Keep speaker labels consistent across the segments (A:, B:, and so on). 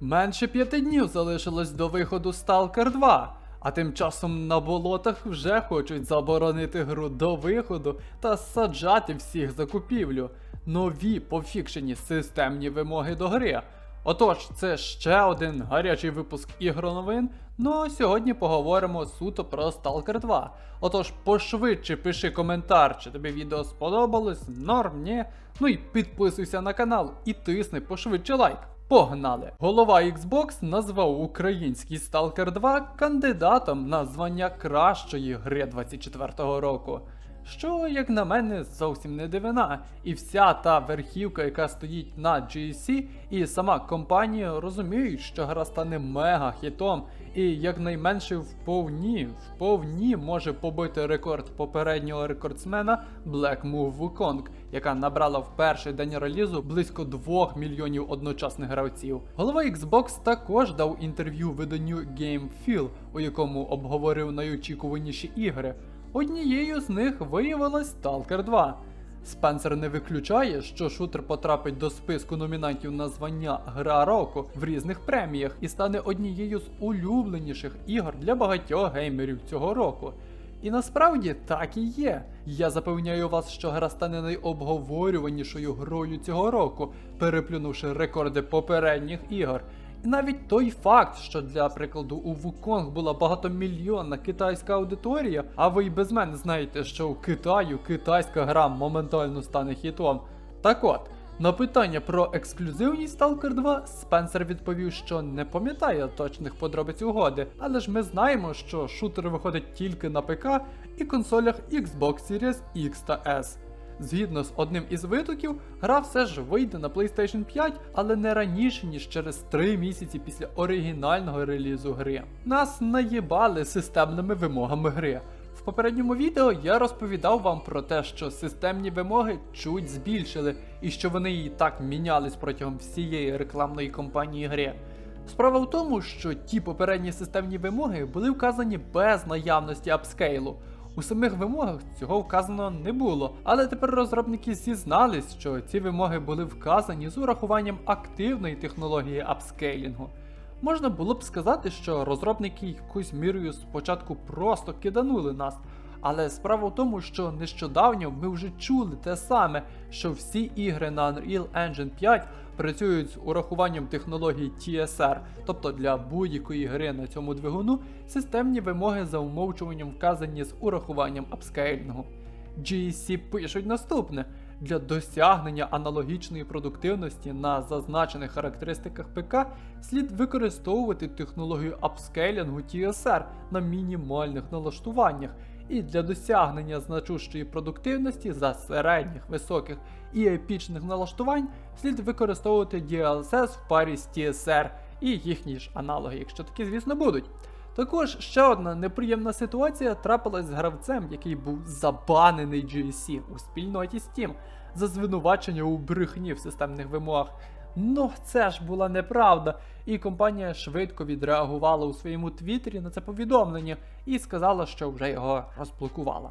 A: Менше п'яти днів залишилось до виходу Stalker 2, а тим часом на болотах вже хочуть заборонити гру до виходу та саджати всіх за купівлю. Нові пофікшені системні вимоги до гри. Отож, це ще один гарячий випуск ігроновин. Ну а сьогодні поговоримо суто про Stalker 2. Отож, пошвидше пиши коментар, чи тобі відео сподобалось, норм, ні. Ну і підписуйся на канал і тисни пошвидше лайк. Погнали! Голова Xbox назвав український Stalker 2 кандидатом на звання кращої гри 24-го року. Що, як на мене, зовсім не дивина. І вся та верхівка, яка стоїть на GSC, і сама компанія розуміють, що гра стане мега хітом, і якнайменше вповні, вповні може побити рекорд попереднього рекордсмена Black Move Wukong, яка набрала в перший день релізу близько 2 мільйонів одночасних гравців. Голова Xbox також дав інтерв'ю виданню GameFeel, у якому обговорив найочікуваніші ігри. Однією з них виявилась Stalker 2. Спенсер не виключає, що шутер потрапить до списку номінантів на звання Гра року в різних преміях і стане однією з улюбленіших ігор для багатьох геймерів цього року. І насправді так і є. Я запевняю вас, що гра стане найобговорюванішою грою цього року, переплюнувши рекорди попередніх ігор. І навіть той факт, що для прикладу у Wukong була багатомільйонна китайська аудиторія, а ви й без мене знаєте, що в Китаю китайська гра моментально стане хітом. Так от, на питання про ексклюзивність Stalker 2 Спенсер відповів, що не пам'ятає точних подробиць угоди, але ж ми знаємо, що шутер виходить тільки на ПК і консолях Xbox Series X та S. Згідно з одним із витоків, гра все ж вийде на PlayStation 5, але не раніше, ніж через 3 місяці після оригінального релізу гри. Нас наїбали системними вимогами гри. Попередньому відео я розповідав вам про те, що системні вимоги чуть збільшили, і що вони і так мінялись протягом всієї рекламної кампанії гри. Справа в тому, що ті попередні системні вимоги були вказані без наявності апскейлу. У самих вимогах цього вказано не було, але тепер розробники зізнались, що ці вимоги були вказані з урахуванням активної технології апскейлінгу. Можна було б сказати, що розробники якоюсь мірою спочатку просто киданули нас. Але справа в тому, що нещодавно ми вже чули те саме, що всі ігри на Unreal Engine 5 працюють з урахуванням технології TSR, тобто для будь-якої гри на цьому двигуну системні вимоги за умовчуванням вказані з урахуванням апскейлінгу. GSC пишуть наступне. Для досягнення аналогічної продуктивності на зазначених характеристиках ПК слід використовувати технологію апскейлінгу TSR на мінімальних налаштуваннях, і для досягнення значущої продуктивності за середніх, високих і епічних налаштувань слід використовувати DLSS в парі з TSR і їхні ж аналоги, якщо такі, звісно, будуть. Також ще одна неприємна ситуація трапилась з гравцем, який був забанений GSC у спільноті Steam за звинувачення у брехні в системних вимогах. Ну, це ж була неправда, і компанія швидко відреагувала у своєму твіттері на це повідомлення і сказала, що вже його розблокувала.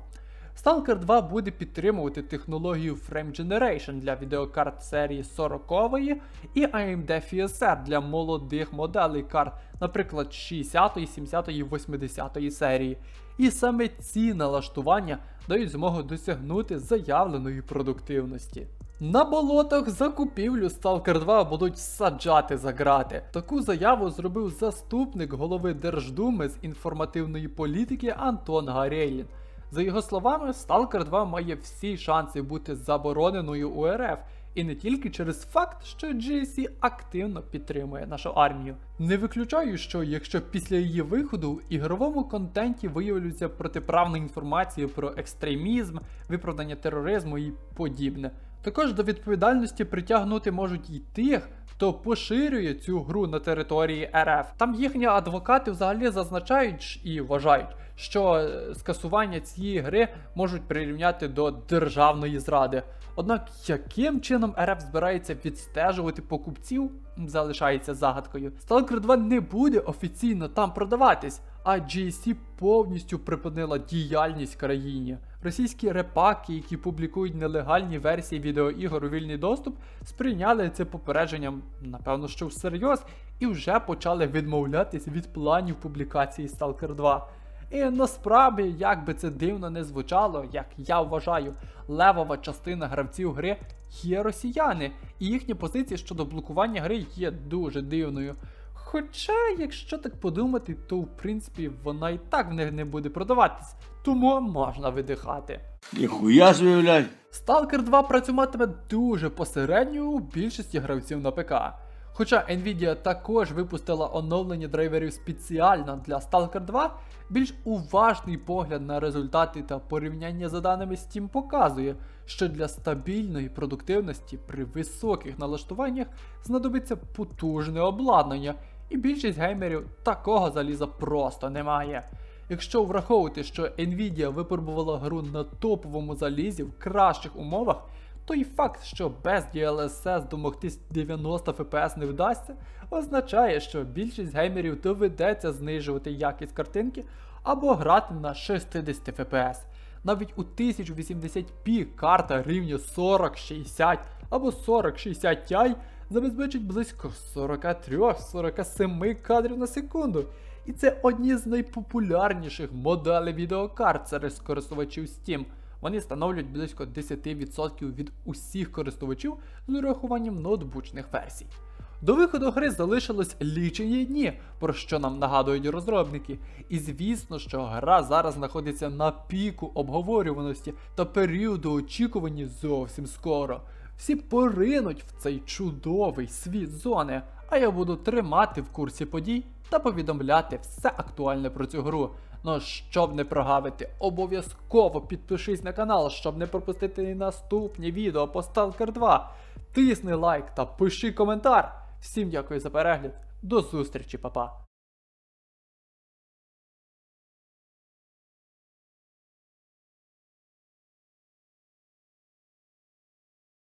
A: Stalker 2 буде підтримувати технологію Frame Generation для відеокарт серії 40 і AMD FSR для молодих моделей карт, наприклад, 60, 70 і 80 серії. І саме ці налаштування дають змогу досягнути заявленої продуктивності. На болотах за купівлю Stalker 2 будуть саджати за грати. Таку заяву зробив заступник голови Держдуми з інформативної політики Антон Гарєлін. За його словами, Stalker 2 має всі шанси бути забороненою у РФ, і не тільки через факт, що GSC активно підтримує нашу армію. Не виключаю, що якщо після її виходу в ігровому контенті виявляться протиправна інформація про екстремізм, виправдання тероризму і подібне. Також до відповідальності притягнути можуть і тих, хто поширює цю гру на території РФ. Там їхні адвокати взагалі зазначають і вважають, що е, скасування цієї гри можуть прирівняти до державної зради. Однак, яким чином РФ збирається відстежувати покупців, залишається загадкою. Stalker 2 не буде офіційно там продаватись, а GSC повністю припинила діяльність країні. Російські репаки, які публікують нелегальні версії відеоігор у вільний доступ, сприйняли це попередженням, напевно, що всерйоз, і вже почали відмовлятись від планів публікації Stalker 2. І насправді, як би це дивно не звучало, як я вважаю, левова частина гравців гри є росіяни, і їхні позиції щодо блокування гри є дуже дивною. Хоча, якщо так подумати, то в принципі вона і так в них не буде продаватись, тому можна видихати.
B: Ніхуя блядь.
A: Stalker 2 працюватиме дуже посередньо у більшості гравців на ПК. Хоча Nvidia також випустила оновлення драйверів спеціально для Stalker 2, більш уважний погляд на результати та порівняння за даними Steam показує, що для стабільної продуктивності при високих налаштуваннях знадобиться потужне обладнання, і більшість геймерів такого заліза просто немає. Якщо враховувати, що Nvidia випробувала гру на топовому залізі в кращих умовах, то й факт, що без DLSS домогтись 90 FPS не вдасться, означає, що більшість геймерів доведеться знижувати якість картинки або грати на 60 FPS. Навіть у 1080p карта рівня 4060 або 4060 Ti забезпечить близько 43-47 кадрів на секунду. І це одні з найпопулярніших моделей відеокарт серед користувачів Steam. Вони становлять близько 10% від усіх користувачів з урахуванням ноутбучних версій. До виходу гри залишилось лічені дні, про що нам нагадують розробники. І звісно, що гра зараз знаходиться на піку обговорюваності та періоду очікування зовсім скоро. Всі поринуть в цей чудовий світ зони, а я буду тримати в курсі подій та повідомляти все актуальне про цю гру. Ну, щоб не прогавити, обов'язково підпишись на канал, щоб не пропустити наступні відео по Stalker 2. Тисни лайк та пиши коментар. Всім дякую за перегляд. До зустрічі, папа.